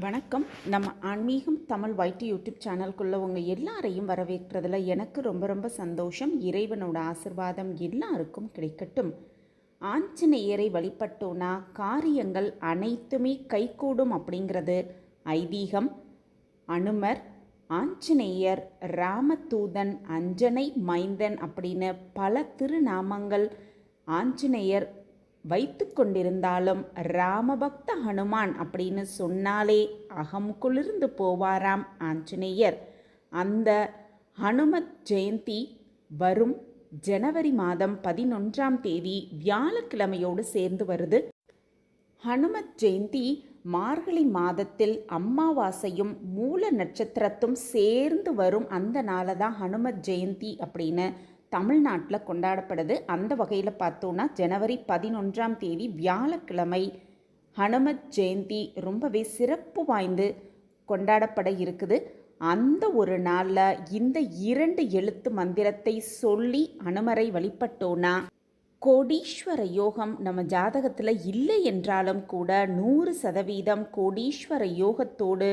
வணக்கம். நம்ம ஆன்மீகம் தமிழ் வைட்டி யூடியூப் சேனல்குள்ளே உங்கள் எல்லாரையும் வரவேற்கிறதுல எனக்கு ரொம்ப ரொம்ப சந்தோஷம். இறைவனோட ஆசிர்வாதம் எல்லாருக்கும் கிடைக்கட்டும். ஆஞ்சநேயரை வழிபட்டோன்னா காரியங்கள் அனைத்துமே கைகூடும் அப்படிங்கிறது ஐதீகம். அனுமர் ஆஞ்சநேயர் ராமதூதன் அஞ்சனை மைந்தன் அப்படின்னு பல திருநாமங்கள் ஆஞ்சநேயர் வைத்து கொண்டிருந்தாலும் ராமபக்த ஹனுமான் அப்படின்னு சொன்னாலே அகம் குளிர்ந்து போவாராம் ஆஞ்சநேயர். அந்த ஹனுமத் ஜெயந்தி வரும் ஜனவரி மாதம் பதினொன்றாம் தேதி வியாழக்கிழமையோடு சேர்ந்து வருது. ஹனுமத் ஜெயந்தி மார்கழி மாதத்தில் அம்மாவாசையும் மூல நட்சத்திரத்தும் சேர்ந்து வரும் அந்த நாளை தான் ஹனுமத் ஜெயந்தி அப்படின்னு தமிழ்நாட்டில் கொண்டாடப்படுது. அந்த வகையில் பார்த்தோன்னா ஜனவரி பதினொன்றாம் தேதி வியாழக்கிழமை ஹனுமத் ஜெயந்தி ரொம்பவே சிறப்பு வாய்ந்து கொண்டாடப்பட இருக்குது. அந்த ஒரு நாளில் இந்த இரண்டு எழுத்து மந்திரத்தை சொல்லி அனுமரை வழிபட்டோன்னா கோடீஸ்வர யோகம் நம்ம ஜாதகத்தில் இல்லை என்றாலும் கூட நூறு சதவீதம் கோடீஸ்வர யோகத்தோடு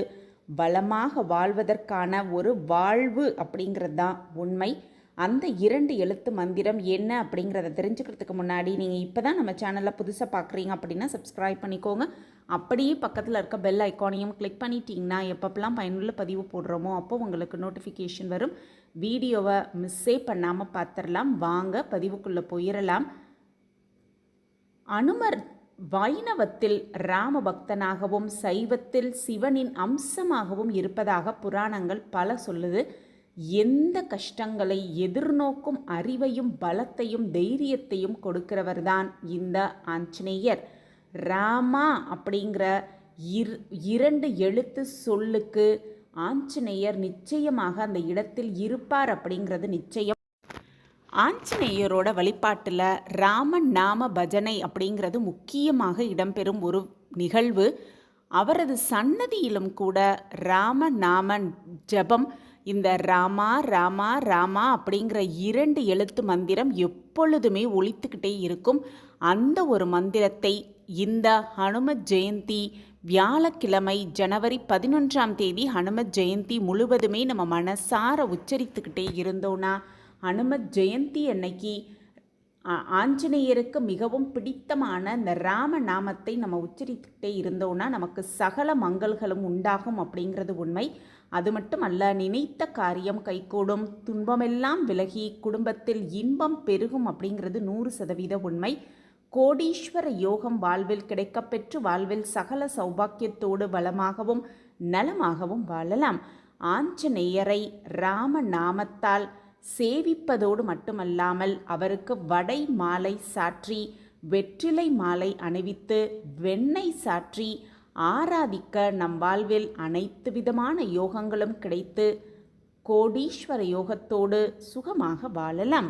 வளமாக வாழ்வதற்கான ஒரு வாழ்வு அப்படிங்கிறது தான் உண்மை. அந்த இரண்டு எழுத்து மந்திரம் என்ன அப்படிங்கிறத தெரிஞ்சுக்கிறதுக்கு முன்னாடி நீங்கள் இப்போ தான் நம்ம சேனலில் புதுசாக பார்க்குறீங்க அப்படின்னா சப்ஸ்கிரைப் பண்ணிக்கோங்க. அப்படியே பக்கத்தில் இருக்க பெல் ஐக்கானையும் கிளிக் பண்ணிட்டீங்கன்னா எப்பப்பெல்லாம் பயனுள்ள பதிவு போடுறோமோ அப்போ உங்களுக்கு நோட்டிஃபிகேஷன் வரும். வீடியோவை மிஸ்ஸே பண்ணாமல் பார்த்துடலாம் வாங்க பதிவுக்குள்ளே போயிடலாம் அனுமர் வைணவத்தில் ராம பக்தனாகவும் சைவத்தில் சிவனின் அம்சமாகவும் இருப்பதாக புராணங்கள் பல சொல்லுது. எந்த கஷ்டங்களை எதிர்நோக்கும் அறிவையும் பலத்தையும் தைரியத்தையும் கொடுக்கிறவர்தான் இந்த ஆஞ்சநேயர். ராமா அப்படிங்கிற இர் இரண்டு எழுத்து சொல்லுக்கு ஆஞ்சநேயர் நிச்சயமாக அந்த இடத்தில் இருப்பார் அப்படிங்கிறது நிச்சயம். ஆஞ்சநேயரோட வழிபாட்டில் ராமன் நாம பஜனை அப்படிங்கிறது முக்கியமாக இடம்பெறும் ஒரு நிகழ்வு. அவரது சன்னதியிலும் கூட ராம நாமன் ஜபம் இந்த ராமா ராமா ராமா அப்படிங்கிற இரண்டு எழுத்து மந்திரம் எப்பொழுதுமே ஒழித்துக்கிட்டே இருக்கும். அந்த ஒரு மந்திரத்தை இந்த ஹனுமத் ஜெயந்தி வியாழக்கிழமை ஜனவரி பதினொன்றாம் தேதி ஹனுமத் ஜெயந்தி முழுவதுமே நம்ம மனசார உச்சரித்துக்கிட்டே இருந்தோன்னா ஹனுமத் ஜெயந்தி அன்னைக்கு ஆஞ்சநேயருக்கு மிகவும் பிடித்தமான இந்த ராம நாமத்தை நம்ம உச்சரித்துக்கிட்டே இருந்தோன்னா நமக்கு சகல மங்கள்களும் உண்டாகும் அப்படிங்கிறது உண்மை. அது மட்டுமல்ல நினைத்த காரியம் கைகூடும். துன்பமெல்லாம் விலகி குடும்பத்தில் இன்பம் பெருகும் அப்படிங்கிறது நூறு சதவீத உண்மை. கோடீஸ்வர யோகம் வாழ்வில் கிடைக்கப்பெற்று வாழ்வில் சகல சௌபாக்கியத்தோடு வளமாகவும் நலமாகவும் வாழலாம். ஆஞ்சநேயரை ராம நாமத்தால் சேவிப்பதோடு மட்டுமல்லாமல் அவருக்கு வடை மாலை சாற்றி வெற்றிலை மாலை அணிவித்து வெண்ணெய் சாற்றி ஆராதிக்க நம் வாழ்வில் அனைத்து விதமான யோகங்களும் கிடைத்து கோடீஸ்வர யோகத்தோடு சுகமாக வாழலாம்.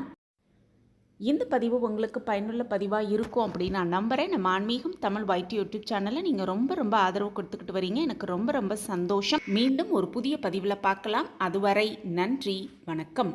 இந்த பதிவு உங்களுக்கு பயனுள்ள பதிவாக இருக்கும் அப்படின்னு நான் நம்புகிறேன் நம்ம ஆன்மீகம் தமிழ் வைட்டி யூடியூப் சேனலில் நீங்கள் ரொம்ப ரொம்ப ஆதரவு கொடுத்துக்கிட்டு வரீங்க. எனக்கு ரொம்ப ரொம்ப சந்தோஷம். மீண்டும் ஒரு புதிய பதிவில் பார்க்கலாம். அதுவரை நன்றி வணக்கம்.